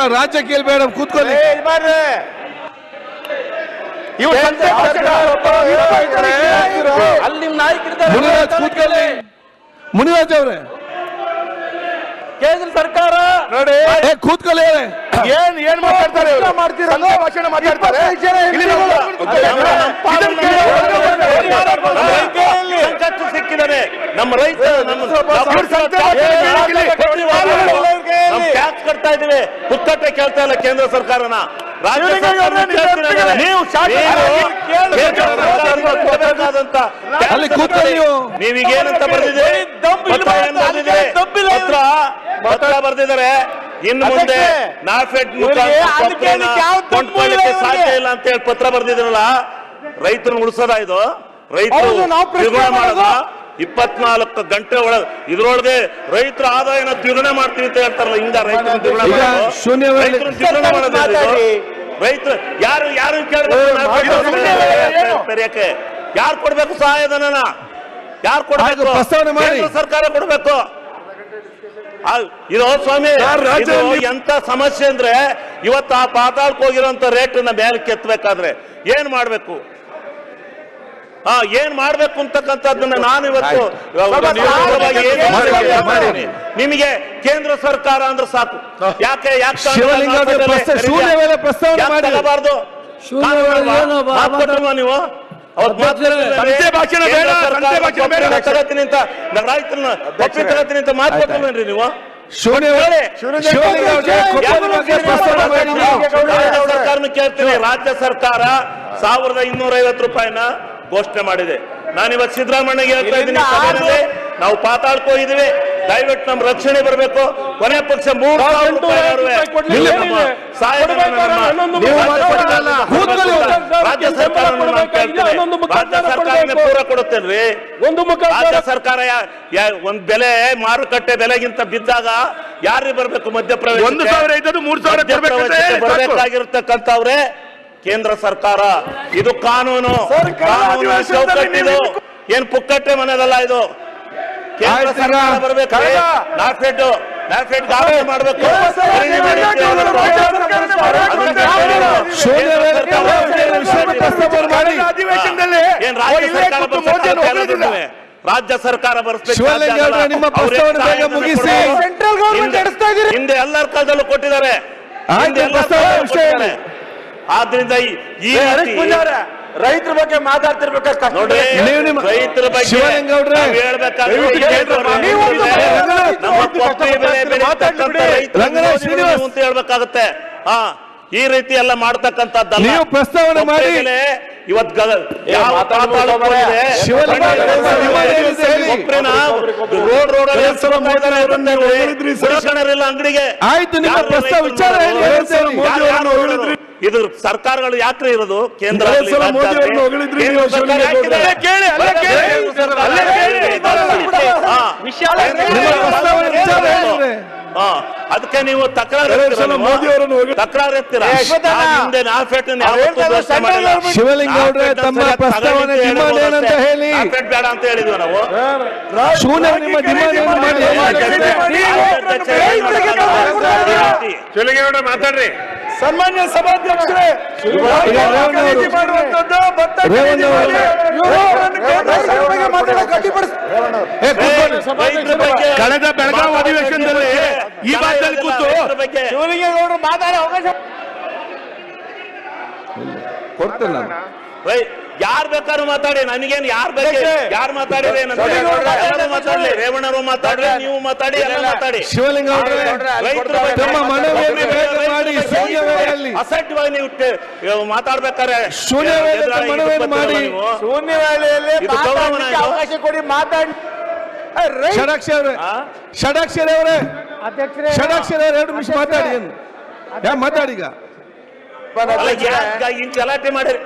ಮಾಡಿ. ಕೇಳಬೇಡ ಕೂತ್ಕೊಳ್ಳಿ. ಕೂತ್ಕೊಳ್ಳಿ. ಮುನಿರಾಜ್ ಅವರೇ. ಕೇಂದ್ರ ಸರ್ಕಾರ. ನೋಡಿ. ಏ ಕೂತ್ಕೊಳ್ಳಿ. ಏನ್ ಏನ್ ಮಾತಾಡ್ತಾರೆ ಇವ್ರು? ಭಾಷಣ ಮಾತಾಡ್ತಾರೆ? ಸಿಕ್ಕಿದ್ದಾರೆ. ನಮ್ಮ ರೈತ ನಮ್ಮ ಅವ್ರ ಸಂತೆ ಭಾಷಣ ಕೇಳಿ. ನಾವು ಕಟ್ತಾ ಇದೀವಿ ಪುತ್ತಟ್ಟೆ ಕೇಳ್ತಾ ಇಲ್ಲ ಕೇಂದ್ರ ಸರ್ಕಾರನ. ನೀವೀಗೇನಂತ ಬರ್ದಿದ್ದೀರಿ? ಪತ್ರ ಬರ್ದಿದ್ದಾರೆ? ಇನ್ನು ಮುಂದೆ ನಾಫೆಡ್ ಕೊಂಡ್ಕೊಳ್ಳಿಕ್ಕೆ ಸಾಧ್ಯ ಇಲ್ಲ ಅಂತ ಹೇಳಿ ಪತ್ರ ಬರ್ದಿದ್ರಲ್ಲ ರೈತರನ್ನ ಉಳಿಸೋದ ಇದು? ರೈತರು ಮಾಡೋದು. ಇಪ್ಪತ್ನಾಲ್ಕು ಗಂಟೆ ಒಳಗೆ ಇದ್ರೊಳಗೆ ರೈತರ ಆದಾಯನ ದ್ವಿಗುಣ ಮಾಡ್ತೀವಿ ಅಂತ ಹೇಳ್ತಾರಲ್ಲ ಹಿಂದ ರೈತರ ದ್ವಿಗುಣ ರೈತರು ಯಾರು ಯಾರು ಕೇಳಬೇಕು? ಯಾರು ಕೊಡ್ಬೇಕು ಸಹಾಯಧನ ಯಾರು ಕೊಡ್ಬೇಕು. ಕೇಂದ್ರ ಸರ್ಕಾರ ಕೊಡ್ಬೇಕು. ಇದು ಸ್ವಾಮಿ ಎಂತ ಸಮಸ್ಯೆ ಅಂದ್ರೆ ಇವತ್ತು ಆ ಪಾತಾಳಕ್ಕೆ ಹೋಗಿರೋಂಥ ರೇಟ್ನ ಮೇಲೆ ಕೆತ್ತಬೇಕಾದ್ರೆ ಏನ್ ಮಾಡ್ಬೇಕು? ಹಾ ಏನ್ ಮಾಡ್ಬೇಕು ಅಂತಕ್ಕಂಥದ್ದನ್ನ ನಾನು ಇವತ್ತು. ನಿಮಗೆ ಕೇಂದ್ರ ಸರ್ಕಾರ ಅಂದ್ರೆ ಸಾಕು. ಯಾಕೆ ಯಾಕೆ ಶಿವಲಿಂಗ ಅವ್ರ ತಾಂಡವ ಪ್ರಸ್ತಾವ- ಖರೀದಿ ಶೂನ್ಯ ವೇಳೆ ಪ್ರಸ್ತಾವನೆ ಮಾಡಿ. ತಗೋಬಾರ್ದು? ಶೂನ್ಯ ಕಾನೂನು ವೇಳೆ ಅಲ್ವಾ? ಏನು ಬಾ- ಮಾತು ಕೊಟ್ಟಿಲ್ವಾ ನೀವು? ನೀವು? ಸರ್ಕಾರನ ಕೇಳ್ತೀನಿ. ರಾಜ್ಯ ಸರ್ಕಾರ ಸಾವಿರದ ಇನ್ನೂರ ಐವತ್ತು ರೂಪಾಯಿನ ಘೋಷಣೆ ಮಾಡಿದೆ. ನಾನು ಇವತ್ತು ಸಿದ್ದರಾಮಯ್ಯಗೆ ಹೇಳ್ತಾ ಇದ್ದೀನಿ ಸಭೆಯಲ್ಲಿ ನಾವು ಪಾತಾಡ್ಕೋ ಇದೀವಿ ದಯವಿಟ್ಟು ನಮ್ ರಕ್ಷಣೆ ಬರಬೇಕು. ಕೊನೆ ಪಕ್ಷ ಮೂರು ನಮ್ಮ ನಮ್ಮ ರಾಜ್ಯ ಸರ್ಕಾರ ಪೂರ ಕೊಡುತ್ತೇನ್ರಿ? ಒಂದು ರಾಜ್ಯ ಸರ್ಕಾರ ಒಂದ್ ಬೆಲೆ ಮಾರುಕಟ್ಟೆ ಬೆಲೆಗಿಂತ ಬಿದ್ದಾಗ ಯಾರಿಗೆ ಬರ್ಬೇಕು ಮಧ್ಯಪ್ರವೇಶ ಒಂದು ಸಾವಿರ ಇದ್ದದ್ದು ಮೂರು ಸಾವಿರ. ಬರಬೇಕಾಗಿರ್ತಕ್ಕಂಥವ್ರೆ ಕೇಂದ್ರ ಸರ್ಕಾರ ಇದು ಕಾನೂನು. ಚೌಕಟ್ಟಿದು ಏನ್ ಪುಕ್ಕಟ್ಟೆ ಮನೆದಲ್ಲ ಇದು? ಕೇಂದ್ರ. ಸರ್ಕಾರ ಬರ್ಬೇಕು. ರಾಜ್ಯ ಸರ್ಕಾರ ಮಾಡ್ಬೇಕು. ಅಧಿವೇಶನದಲ್ಲಿ ಏನ್ ರಾಜ್ಯ ಸರ್ಕಾರ. ರಾಜ್ಯ. ಹಿಂದೆ ಎಲ್ಲರ ಕಾಲದಲ್ಲೂ ಕೊಟ್ಟಿದ್ದಾರೆ. ಆದ್ರಿಂದ ಈ- ಈ ರೀತಿ ರೈತರ ಬಗ್ಗೆ ಮಾತಾಡ್ತಿರ್ಬೇಕಾ? ನೋಡ್ರಿ ರೈತರ ಬಗ್ಗೆ. ಅಂತ ಹೇಳ್ಬೇಕಾಗತ್ತೆ. ಹಾ ಈ ರೀತಿ ಎಲ್ಲ ಮಾಡ್ತಕ್ಕಂತ ನೀವು ಪ್ರಸ್ತಾವನೆ ಮಾಡಿ. ಇವತ್ತು ರೋಡ್ ರೋಡ್ ಅಂಗಡಿಗೆ. ಆಯ್ತು, ನಿಮ್ಮ ಪ್ರಸ್ತಾವ ವಿಚಾರ ಇದು ಸರ್ಕಾರಗಳು ಯಾಕ್ರಿ ಇರೋದು? ಕೇಂದ್ರ. ಅದಕ್ಕೆ ನೀವು ತಕರಾರು ತಕರಾರು ಎತ್ತೀರಾ? ಯಶವಂತಣ್ಣ. ಹಿಂದೆ ನಾಫೆಟ್ನ ಯಾವತ್ತೂ ಹೇಳ್ತಾ ಇದ್ದಾರೆ, ಘೋಷಣೆ ಮಾಡಿಲ್ಲ. ಸೆಂಟ್ರಲ್ ಶಿವಲಿಂಗ ಅವ್ರೆ, ನಾಫೆಟ್ ತಮ್ಮ ಪ್ರಸ್ತಾವನೆ ಡಿಮಾಂಡ್ ಏನಂತ. ಹೇಳಿ. ನಾಫೆಟ್ ಬೇಡ ಅಂತ ಹೇಳಿದ್ವಿ ನಾವು. ಶೂನ್ಯ ನಿಮ್ಮ ಡಿಮಾಂಡ್ ಏನು ಮಾಡಿ ಶಿವಲಿಂಗೇಗೌಡ ಮಾತಾಡ್ರಿ. ಸನ್ಮಾನ್ಯ ಸಭಾಧ್ಯಕ್ಷರೇ ರೇವಣ್ಣ ಮಾಡುವಂತದ್ದು ಭತ್ತ ರೇವಣ್ಣ ಕಳೆದ ಬೆಳಗಾವಿ ಅಧಿವೇಶನದಲ್ಲಿ ಈ ಕೂತು ಶಿವಲಿಂಗೇಗೌಡರು ಮಾತಾಡೋ ಅವಕಾಶ ಕೊಡ್ತೇನೆ ನಾನು. ಯಾರ್ ಬೇಕಾದ್ರೂ ಮಾತಾಡಿ ನನಗೇನು ಯಾರ್ ಬೇಕು ಯಾರು ಮಾತಾಡಿದ್ರೆ ಮಾತಾಡ್ಲಿ ರೇವಣ್ಣರು ಮಾತಾಡ್ರಿ ನೀವು ಮಾತಾಡಿ ಎಲ್ಲ ಮಾತಾಡಿ. ಶಿವಲಿಂಗ ಅವರೇ ರೈತರ ಬಗ್ಗೆ ತಮ್ಮ ಮನವಿಯನ್ನು ಬೇಗ ಮಾಡಿ ಶೂನ್ಯ ಅಸಡ್ಯವಾಗಿ ನೀವು ಮಾತಾಡ್ಬೇಕಾದ್ರೆ ಮಾಡಿ. ನೀವು. ಶೂನ್ಯ ವೇಳೆಯಲ್ಲಿ ಇದು ಗೌರವನ ಮಾತಾಡ್ಲಿಕ್ಕೆ ಇದು? ಅವಕಾಶ ಕೊಡಿ ಮಾತಾಡಿ ಷಡಾಕ್ಷರ ಅವರೇ ಆ? ಷಡಾಕ್ಷರ ಅವರೇ ಅಧ್ಯಕ್ಷರೇ ಷಡಾಕ್ಷರ ಅವರೇ ಎರಡು ನಿಮಿಷ ಮಾತಾಡಿ ಏನು ಮಾತಾಡಿ ಈಗ ಗಲಾಟೆ ಮಾಡಿರಿ